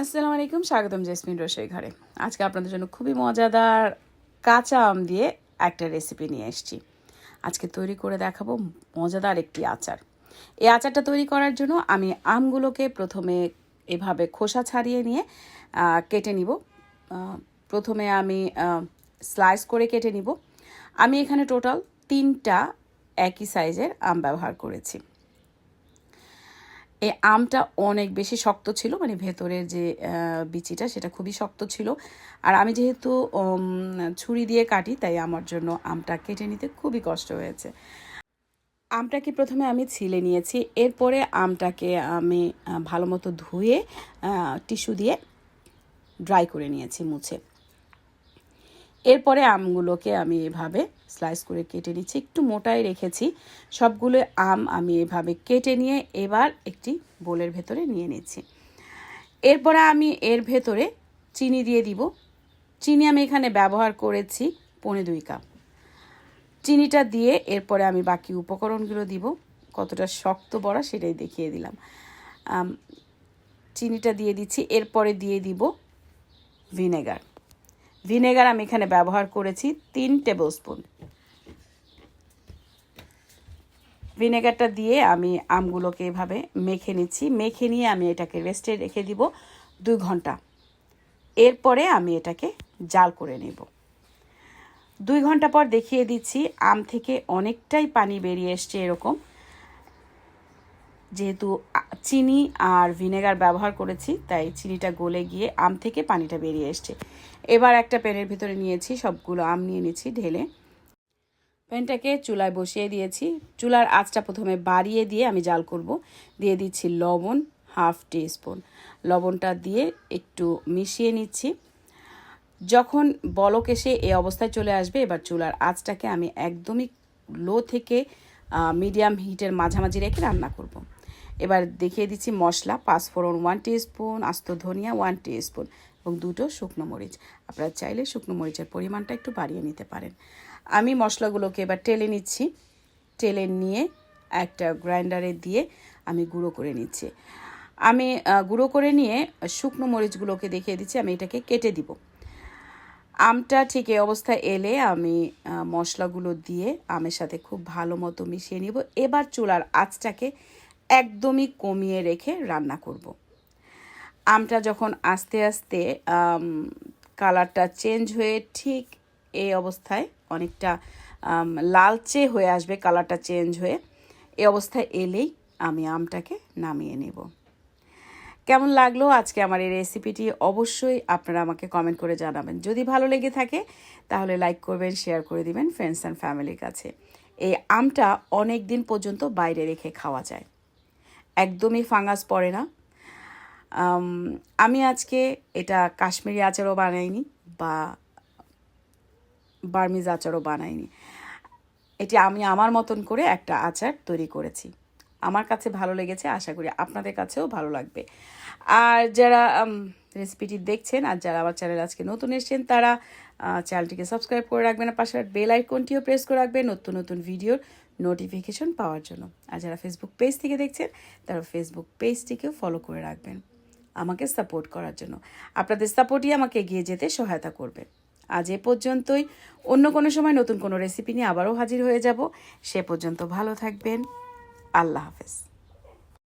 আসসালামু আলাইকুম স্বাগতম জেসমিন রসই ঘরে। আজকে আপনাদের জন্য খুবই মজাদার কাঁচা আম দিয়ে একটা রেসিপি নিয়ে এসেছি। আজকে তৈরি করে দেখাবো মজাদার একটি আচার। এই আচারটা তৈরি করার জন্য আমি আমগুলোকে প্রথমে এভাবে খোসা ছাড়িয়ে নিয়ে কেটে নিব। প্রথমে আমি স্লাইস করে কেটে নিব। আমি এখানে টোটাল তিনটা একই সাইজের আম ব্যবহার করেছি। এই আমটা অনেক বেশি শক্ত ছিল মানে ভেতরের যে বিচিটা সেটা খুবই শক্ত ছিল। আর আমি যেহেতু ছুরি দিয়ে কাটি, তাই আমার জন্য আমটা কেটে নিতে খুবই কষ্ট হয়েছে। আমটাকে প্রথমে আমি ছিলে নিয়েছি, এরপরে আমটাকে আমি ভালো মতো ধুয়ে টিস্যু দিয়ে ড্রাই করে নিয়েছি, মুছে। এরপরে আমগুলোকে আমি এভাবে স্লাইস করে কেটে নিচ্ছি। একটু মোটাই রেখেছি। সবগুলো আম আমি এভাবে কেটে নিয়ে এবার একটি বোলের ভেতরে নিয়ে নিচ্ছি। এরপরে আমি এর ভেতরে চিনি দিয়ে দিব। চিনি আমি এখানে ব্যবহার করেছি পনে দুই কাপ। চিনিটা দিয়ে এরপরে আমি বাকি উপকরণগুলো দিব। কতটা শক্ত বড়া সেটাই দেখিয়ে দিলাম। চিনিটা দিয়ে দিচ্ছি। এরপরে দিয়ে দিব ভিনেগার। ভিনেগার আমি এখানে ব্যবহার করেছি তিন টেবিল স্পুন। ভিনেগারটা দিয়ে আমি আমগুলোকে এভাবে মেখে নিচ্ছি। মেখে নিয়ে আমি এটাকে রেস্টে রেখে দিব দুই ঘণ্টা। এরপরে আমি এটাকে জাল করে নেব। দুই ঘণ্টা পর দেখিয়ে দিচ্ছি আম থেকে অনেকটাই পানি বেরিয়ে এসছে এরকম। যেহেতু চিনি আর ভিনেগার ব্যবহার করেছি, তাই চিনিটা গলে গিয়ে আম থেকে পানিটা বেরিয়ে এসছে। এবার একটা প্যানের ভিতরে নিয়েছি, সবগুলো আম নিয়ে নিয়েছি ঢেলে। প্যানটাকে চুলায় বসিয়ে দিয়েছি। চুলার আঁচটা প্রথমে বাড়িয়ে দিয়ে আমি জাল করব। দিয়ে দিচ্ছি লবণ, হাফ টি স্পুন লবণটা দিয়ে একটু মিশিয়ে নিচ্ছি। যখন বলক এসে এই অবস্থায় চলে আসবে, এবার চুলার আঁচটাকে আমি একদমই লো থেকে মিডিয়াম হিটের মাঝামাঝি রেখে রান্না করব। এবার দেখিয়ে দিচ্ছি মশলা, পাঁচফোড়ন ওয়ান স্পুন আস্ত ধনিয়া ওয়ান স্পুন এবং দুটো শুকনো মরিচ। আপনারা চাইলে শুকনো মরিচের পরিমাণটা একটু বাড়িয়ে নিতে পারেন। আমি মশলাগুলোকে এবার টেলে নিচ্ছি। টেলে নিয়ে একটা গ্রাইন্ডারে দিয়ে আমি গুঁড়ো করে নিচ্ছি। আমি গুঁড়ো করে নিয়ে শুকনো মরিচগুলোকে দেখিয়ে দিচ্ছি, আমি এটাকে কেটে দিব। আমটা ঠিক এই অবস্থায় এলে আমি মশলাগুলো দিয়ে আমের সাথে খুব ভালো মতো মিশিয়ে নিব। এবার চুলার আঁচটাকে একদমই কমিয়ে রেখে রান্না করব। আমটা যখন আস্তে আস্তে কালারটা চেঞ্জ হয়ে ঠিক এই অবস্থায় অনেকটা লালচে হয়ে আসবে কালারটা চেঞ্জ হয়ে। এ অবস্থায় এলেই আমি আমটাকে নামিয়ে নেব। কেমন লাগল আজকে আমার এই রেসিপিটি অবশ্যই আপনারা আমাকে কমেন্ট করে জানাবেন। যদি ভালো লেগে থাকে, তাহলে লাইক করবেন শেয়ার করে দিবেন ফ্রেন্ডস অ্যান্ড ফ্যামিলির কাছে। এই আমটা অনেক দিন পর্যন্ত বাইরে রেখে খাওয়া যায়। একদমই ফাঙ্গাস পড়ে না। আমি আজকে এটা কাশ্মীরি আচারও বানাইনি বা বার্মিজ আচারও বানাইনি। এটি আমি আমার মতন করে একটা আচার তৈরি করেছি। আমার কাছে ভালো লেগেছে, আশা করি আপনাদের কাছেও ভালো লাগবে। আর যারা রেসিপিটি দেখছেন আর যারা আমার চ্যানেল আজকে নতুন এসেছেন, তারা চ্যানেলটিকে সাবস্ক্রাইব করে রাখবেন, আর পাশে বেল আইকনটিও প্রেস করে রাখবেন নতুন নতুন ভিডিওর নোটিফিকেশন পাওয়ার জন্য। আর যারা ফেসবুক পেজ থেকে দেখছেন, তারা ফেসবুক পেজটিকেও ফলো করে রাখবেন। আমাকে সাপোর্ট করার জন্য। আপনাদের সাপোর্টই আমাকে এগিয়ে যেতে সহায়তা করবে। আজ এ পর্যন্তই। অন্য কোনো সময় নতুন কোনো রেসিপি নিয়ে আবারও হাজির হয়ে যাব। সে পর্যন্ত ভালো থাকবেন। আল্লাহ হাফেজ।